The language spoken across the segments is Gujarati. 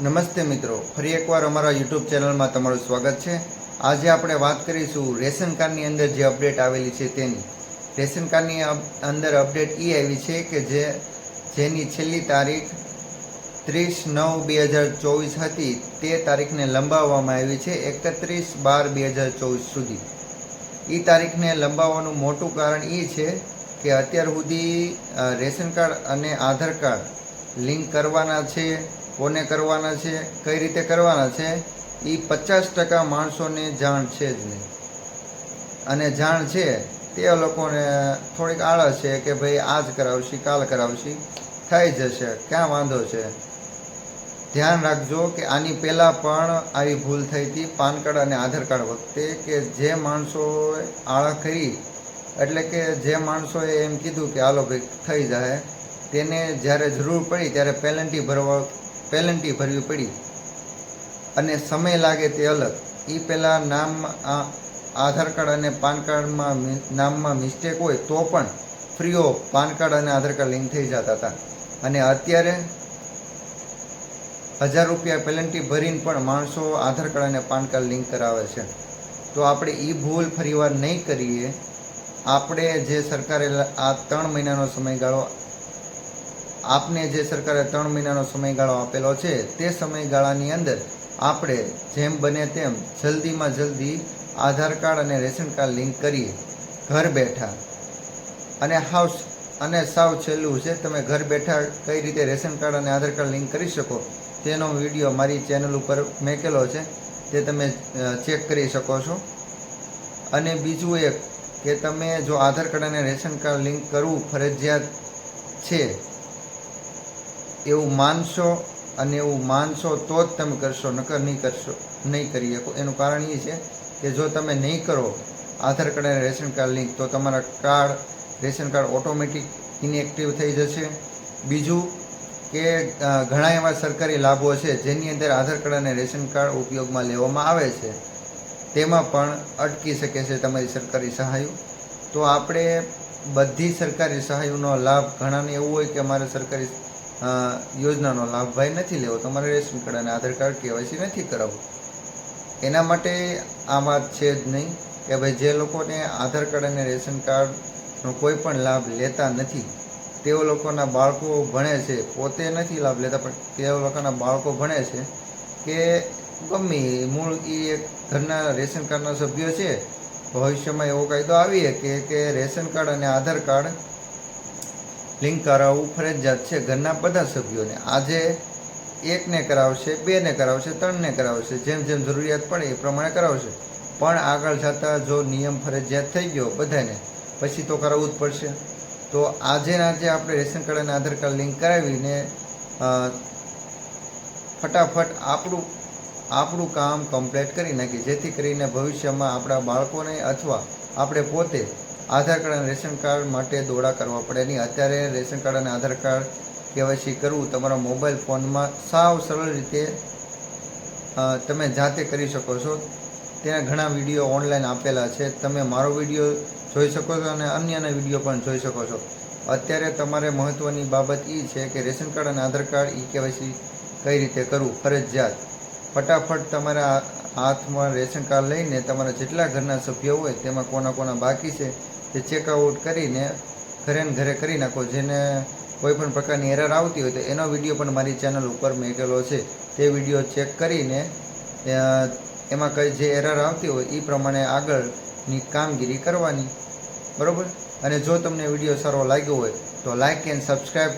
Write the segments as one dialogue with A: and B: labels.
A: નમસ્તે મિત્રો. ફરી એકવાર અમારા યુટ્યુબ ચેનલમાં તમારું સ્વાગત છે. આજે આપણે વાત કરીશું રેશન કાર્ડની અંદર જે અપડેટ આવેલી છે તેની. રેશન કાર્ડની અંદર અપડેટ એ આવી છે કે જે, જેની છેલ્લી તારીખ ત્રીસ નવ બે હજાર ચોવીસ હતી. તે તારીખને લંબાવવામાં આવી છે એકત્રીસ બાર બે હજાર ચોવીસ સુધી. એ તારીખને લંબાવવાનું મોટું કારણ એ છે કે અત્યાર સુધી રેશન કાર્ડ અને આધાર કાર્ડ લિંક કરવાના છે. કોને કરવાના છે, કઈ રીતે કરવાના છે એ પચાસ ટકા માણસોને જાણ છે જ નહીં. અને જાણ છે, તે લોકોને થોડીક આળસ છે કે ભાઈ આજ કરાવશી, કાલ કરાવશી થઈ જશે, ક્યાં વાંધો છે? ધ્યાન રાખજો કે આની પહેલાં પણ આવી ભૂલ થઈ હતી, પાન કાર્ડ અને આધાર કાર્ડ વખતે કે જે માણસોએ આળા કરી, એટલે કે જે માણસોએ એમ કીધું કે, હાલો ભાઈ, થઈ જાય તેને જ્યારે જરૂર પડી ત્યારે પેનલ્ટી ભરવા પેનલ્ટી ભરવી પડી. અને સમય લાગે તે અલગ. એ પહેલાં નામ, આ, આધાર કાર્ડ અને પાન કાર્ડમાં નામમાં મિસ્ટેક હોય તો પણ ફ્રી ઓફ પાન કાર્ડ અને આધાર કાર્ડ લિંક થઈ જતા હતા. અને અત્યારે હજાર રૂપિયા પેનલ્ટી ભરીને પણ માણસો આધાર કાર્ડ અને પાન કાર્ડ લિંક કરાવે છે. તો આપણે એ ભૂલ ફરીવાર નહીં કરીએ. આપણે જે સરકારે આ ત્રણ મહિનાનો સમયગાળો આપને જે સરકારે ત્રણ મહિનાનો સમયગાળો આપેલો છે, તે સમયગાળાની અંદર આપણે જેમ બને તેમ જલ્દીમાં જલ્દી આધાર કાર્ડ અને રેશન કાર્ડ લિંક કરીએ. ઘર બેઠા. અને હાઉસ, અને સાવ છેલ્લું છે, તમે ઘર બેઠા કઈ રીતે રેશન કાર્ડ અને આધાર કાર્ડ લિંક કરી શકો, તેનો વીડિયો મારી ચેનલ ઉપર મેકેલો છે, તે તમે ચેક કરી શકો છો. અને બીજું એક કે તમે જો આધાર કાર્ડ અને રેશન કાર્ડ લિંક કરવું ફરજિયાત છે એવું માનશો અને એવું માનશો તો જ તમે કરશો, નકર નહીં કરશો, નહીં કરી શકો. એનું કારણ એ છે કે જો તમે નહીં કરો આધાર કાર્ડ અને રેશન કાર્ડ લિંક, તો તમારા card, ration card automatic inactive થઈ જશે. બીજું કે ઘણા એવા સરકારી લાભો છે જેની અંદર આધાર કાર્ડ અને રેશન કાર્ડ ઉપયોગમાં લેવામાં આવે છે. તેમાં પણ અટકી શકે છે તમારી સરકારી સહાયો. તો આપણે બધી સરકારી સહાયોનો લાભ ઘણાને એવું હોય કે અમારે સરકારી યોજનાનો લાભ ભાઈ નથી લેવો. તમારે રેશન કાર્ડ અને આધાર કાર્ડ કેવાયસી નથી કરાવવું. એના માટે આમાં છે જ નહીં કે ભાઈ જે લોકોને આધાર કાર્ડ અને રેશન કાર્ડનો કોઈ પણ લાભ લેતા નથી, તેઓ લોકોના બાળકો ભણે છે. પોતે નથી લાભ લેતા, પણ તેઓ લોકોના બાળકો ભણે છે કે ગમે મૂળ એ એક ઘરના રેશન કાર્ડના સભ્યો છે. ભવિષ્યમાં એવો કાયદો આવીએ કે કે રેશન કાર્ડ અને આધાર કાર્ડ લિંક કરાવવું ફરજિયાત છે ઘરના બધા સભ્યોને. આજે એકને કરાવશે, બેને કરાવશે, ત્રણને કરાવશે, જેમ જેમ જરૂરિયાત પડે એ પ્રમાણે કરાવશે. પણ આગળ જતાં જો નિયમ ફરજિયાત થઈ ગયો બધાને, પછી તો કરાવવું જ પડશે. તો આજે આજે આપણે રેશન કાર્ડ અને આધાર કાર્ડ લિંક કરાવીને ફટાફટ આપણું આપણું કામ કમ્પ્લીટ કરી નાખીએ. જેથી કરીને ભવિષ્યમાં આપણા બાળકોને અથવા આપણે પોતે આધાર કાર્ડ અને રેશન કાર્ડ માટે દોડા કરવા પડે. નહીં અત્યારે રેશન કાર્ડ અને આધાર કાર્ડ કેવાયસી કરવું તમારા મોબાઈલ ફોનમાં સાવ સરળ રીતે તમે જાતે કરી શકો છો. તેના ઘણા વીડિયો ઓનલાઈન આપેલા છે. તમે મારો વીડિયો જોઈ શકો છો અને અન્યના વીડિયો પણ જોઈ શકો છો. અત્યારે તમારે મહત્ત્વની બાબત એ છે કે રેશન કાર્ડ અને આધાર કાર્ડ ઈ કેવાયસી કઈ રીતે કરવું? ફરજિયાત. ફટાફટ તમારા હાથમાં રેશન કાર્ડ લઈને તમારા જેટલા ઘરના સભ્યો હોય, તેમાં કોના કોના બાકી છે તે ચેકઆઉટ કરીને ઘરે ને ઘરે કરી નાખો, જેને કોઈ પણ પ્રકારની એરર આવતી હોય તો એનો વીડિયો પણ મારી ચેનલ ઉપર મેકેલો છે. તે વીડિયો ચેક કરીને એમાં કઈ જે એરર આવતી હોય એ પ્રમાણે આગળની કામગીરી કરવાની. બરાબર? અને જો તમને વીડિયો સારો લાગ્યો હોય તો like and subscribe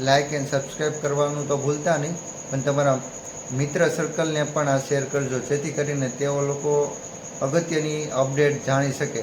A: like and subscribe કરવાનું તો ભૂલતા નહીં, પણ તમારા મિત્ર સર્કલને પણ આ શેર કરજો, જેથી કરીને તેઓ લોકો અગત્યની અપડેટ જાણી શકે.